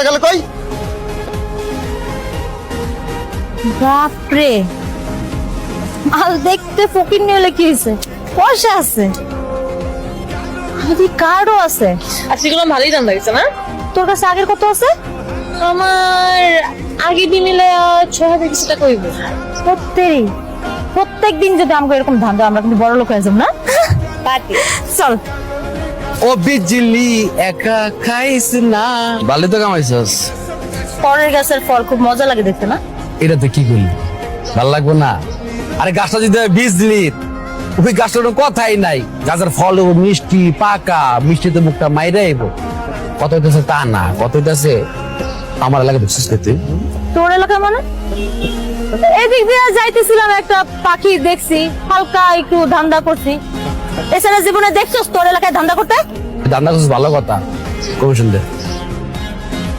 লোকটা গেল কই? বাপরে। মাল দেখতে ফকির নিয়ে কি হয়েছে? পয়সা আছে। আরে কার্ডও আছে। আর সেগুলো ভালোই দাম লাগছে না? তোর কাছে আগের কত আছে? আমার আগে দিয়ে মিলে ছয় হাজার কিছু টাকা হইব। সত্যি প্রত্যেক দিন যদি আমাকে এরকম ধান দাও আমরা কিন্তু বড় লোক হয়ে যাব না? চল। ও বিজলি একা খাইস না। ভালো তো কামাইছস। পরের গাছের ফল খুব মজা লাগে দেখতে না? এটা তো কি করলি? ভালো লাগবো না? আরে গাছটা যদি আমি বীজ ওই গাছটার কোনো কথাই নাই। গাছের ফল ও মিষ্টি পাকা মিষ্টিতে মুখটা মাইরে আইব। কত হইতেছে তা না কত হইতেছে? আমার এলাকা বিশেষ করতে তোর এলাকা মানে? এদিক দিয়ে যাইতেছিলাম একটা পাখি দেখছি হালকা একটু ধান্দা করছি। এছাড়া জীবনে দেখছস তোর এলাকায় ধান্দা করতে? ধান্দা করছিস ভালো কথা। খুব দে।